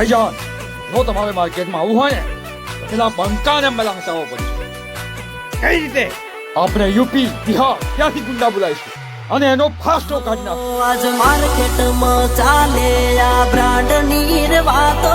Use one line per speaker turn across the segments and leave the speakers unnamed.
ભાઈજાન જો તમારે માર્કેટમાં આવવું હોય ને પેલા બંકાને હટાવવો પડશે. કઈ રીતે? આપણે યુપી બિહાર ત્યાંથી ગુંડા બોલાવીશું. અને એનો ફાસ્ટો કાઢી નાખો
આજ માર્કેટમાં ચાલે આ બ્રાન્ડની રે વાતો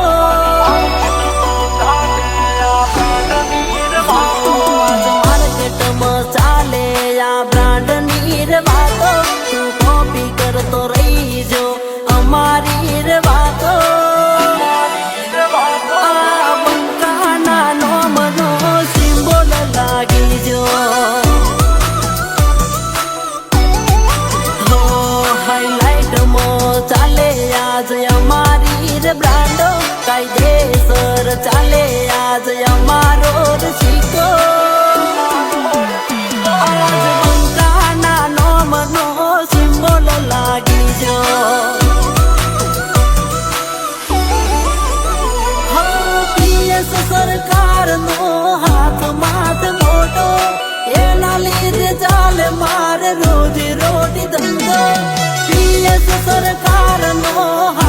અમારી રે બ્રાન્ડો કાયદેસર ચાલે આજ અમારો સિક્કો આજ બંકાના નોમનો સિમ્બોલ લાગી જો સરકારનો હાથ માથ મોટો એના લીધે ચાલે મારે રોજ રોટી ધંધો પીએસ સરકારનો હાથ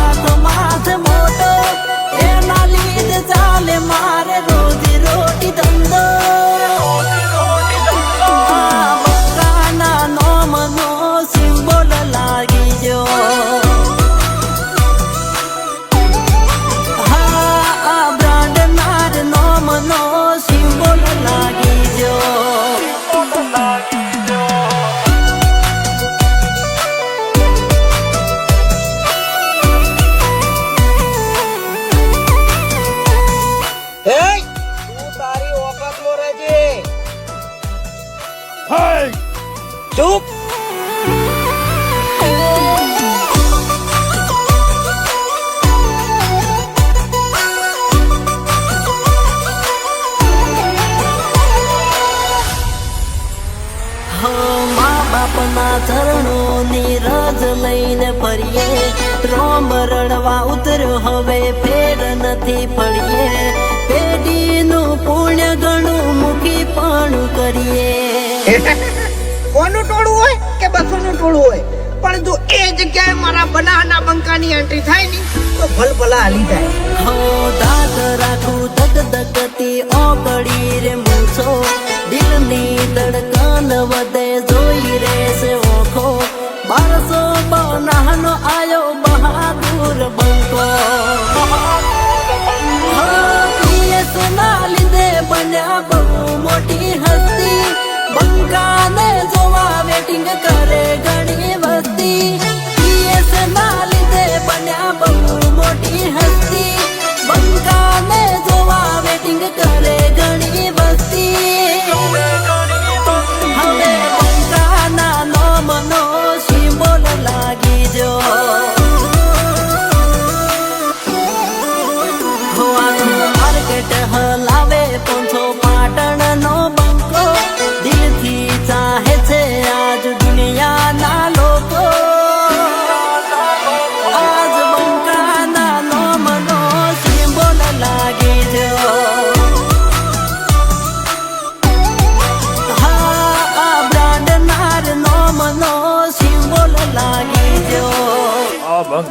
મા બાપના ચરણોની રજ લઈને ફરીએ. રોમ રડવા ઉતર્યો હવે ફેર નથી ફળીએ પેઢીનું પુણ્ય ગણું મૂકી પણ કરીએ.
કોનું ટોળું હોય કે બસો નું ટોળું હોય? પણ જો એ જગ્યાએ મારા બનાના બંકાની એન્ટ્રી થાય ને તો ભલ ભલા હાલી જાય.
હો દાદ રાખું करेगा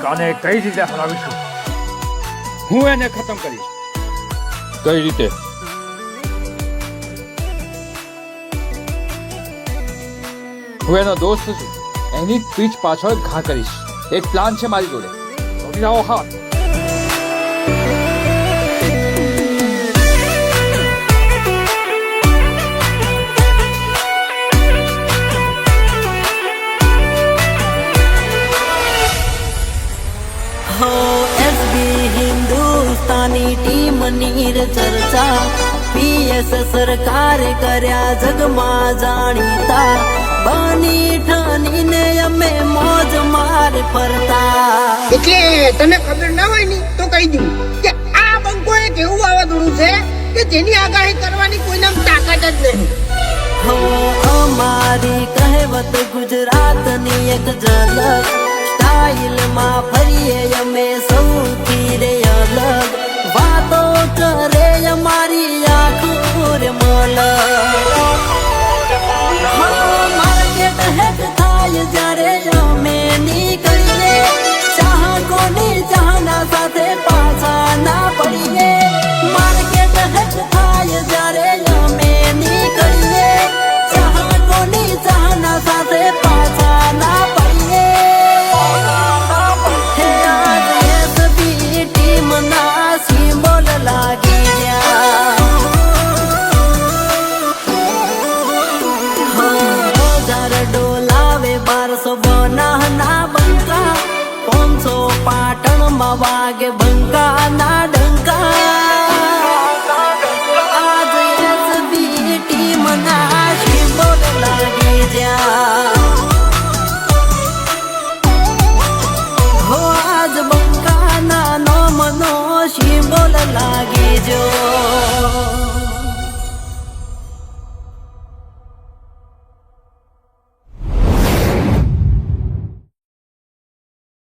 બંકાને
કઈ રીતે હરાવીશું? હું એને ખતમ કરીશ. કઈ રીતે? હું એનો દોસ્ત છું. એની પીઠ પાછળ ઘા કરીશ. એક પ્લાન છે મારી જોડે.
હો. ટીમની ચર્ચા પીએસ સરકારે કર્યા જગમાં જાણીતા બની ઠનીને અમે મોજ માર ફરતા
એટલે તને ખબર ના હોયની તો કહી દઉં કે આ બંકો એક એવું વાવાઝોડું છે કે જેની આગાહી કરવાની કોઈને તાકાત જ નહીં
હો અમારી કહેવત ગુજરાતની એક ઝલક સ્ટાઇલમાં ફરીએ અમે સૌથી રે નાના બંકા પોનસો પાટણમાં વાગે બંકા ના ડંકા આજ એસબી ટીમ ના શિબોટ લાગી જ્યાં લાગે